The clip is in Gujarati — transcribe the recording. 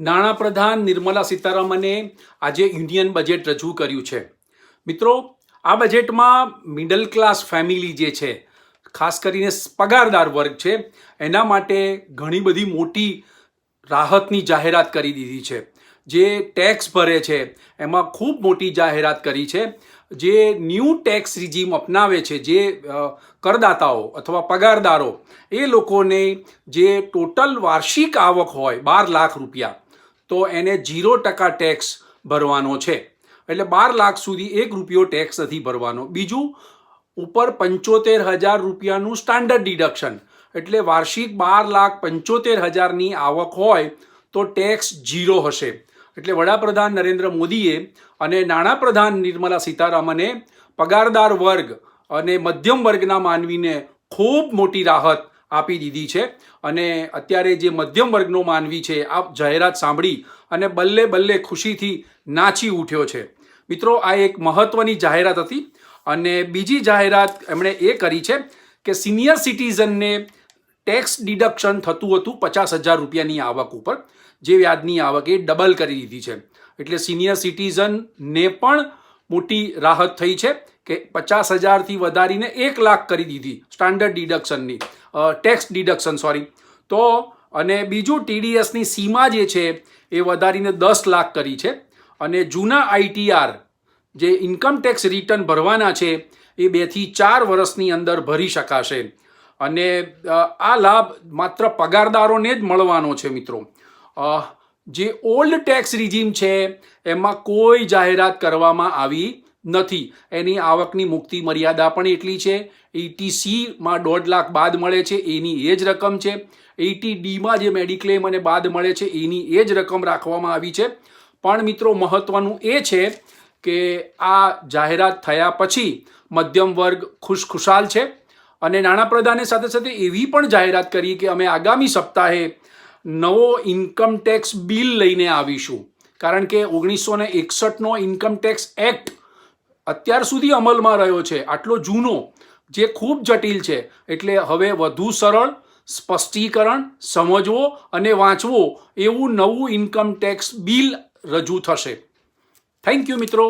નાણાપ્રધાન નિર્મલા સીતારામને આજે યુનિયન બજેટ રજૂ કર્યું છે. મિત્રો, આ બજેટમાં મિડલ ક્લાસ ફેમિલી જે છે, ખાસ કરીને પગારદાર વર્ગ છે, એના માટે ઘણી બધી મોટી રાહતની જાહેરાત કરી દીધી છે. જે ટેક્સ ભરે છે, એમાં ખૂબ મોટી જાહેરાત કરી છે. જે ન્યૂ ટેક્સ રિજીમ અપનાવે છે, જે કરદાતાઓ અથવા પગારદારો, એ લોકોને જે ટોટલ વાર્ષિક આવક હોય બાર લાખ રૂપિયા તો એને ઝીરો ટકા ટેક્સ ભરવાનો છે. એટલે બાર લાખ સુધી એક રૂપિયો ટેક્સ નથી ભરવાનો. બીજું, ઉપર પંચોતેર હજાર રૂપિયાનું સ્ટાન્ડર્ડ ડિડક્શન એટલે વાર્ષિક બાર લાખ પંચોતેર હજારની આવક હોય તો ટેક્સ ઝીરો હશે. એટલે વડાપ્રધાન નરેન્દ્ર મોદીએ અને નાણાપ્રધાન નિર્મલા સીતારામને પગારદાર વર્ગ અને મધ્યમ વર્ગના માનવીને ખૂબ મોટી રાહત આપી દીધી છે. અને અત્યારે જે મધ્યમ વર્ગનો માનવી છે, આ જાહેરાત સાંભળી અને બલ્લે બલ્લે ખુશીથી નાચી ઉઠ્યો છે. મિત્રો, આ એક મહત્વની જાહેરાત હતી અને બીજી જાહેરાત એમણે એ કરી છે કે સિનિયર સિટીઝનને ટેક્સ ડિડક્શન થતું હતું પચાસ હજાર રૂપિયાની આવક ઉપર. જે વ્યાજની આવક એ ડબલ કરી દીધી છે. એટલે સિનિયર સિટીઝનને પણ મોટી રાહત થઈ છે. કે પચાસ હજારથી વધારીને એક લાખ કરી દીધી સ્ટાન્ડર્ડ ડિડક્શનની ટેક્સ ડિડક્શન સોરી તો, અને બીજું ટીડીએસની સીમા જે છે, એ વધારીને દસ લાખ કરી છે. અને જૂના આઈટીઆર જે ઇન્કમ ટેક્સ રિટર્ન ભરવાના છે, એ બેથી ચાર વર્ષની અંદર ભરી શકાશે. અને આ લાભ માત્ર પગારદારોને જ મળવાનો છે, મિત્રો. જે ઓલ્ડ ટેક્સ રિજીમ છે, એમાં કોઈ જાહેરાત કરવામાં આવી નથી. એની આવકની મુક્તિ મર્યાદા પણ એટલી છે. એટી સીમાં દોઢ લાખ બાદ મળે છે, એની એ જ રકમ છે. એટી ડીમાં જે મેડિક્લેમ અને બાદ મળે છે, એની એ જ રકમ રાખવામાં આવી છે. પણ મિત્રો, મહત્વનું એ છે કે આ જાહેરાત થયા પછી મધ્યમ વર્ગ ખુશખુશાલ છે. અને નાણાપ્રધાને સાથે સાથે એવી પણ જાહેરાત કરી કે અમે આગામી સપ્તાહે નવો ઇન્કમ ટેક્સ બિલ લઈને આવીશું. કારણ કે ઓગણીસો ને એકસઠનો ઇન્કમ ટેક્સ એક્ટ અત્યાર સુધી અમલમાં રહ્યો છે. આટલો જૂનો જે ખૂબ જટિલ છે, એટલે હવે વધુ સરળ, સ્પષ્ટીકરણ, સમજવો અને વાંચવો એવું નવું ઇન્કમ ટેક્સ બિલ રજૂ થશે. થેન્ક યુ મિત્રો.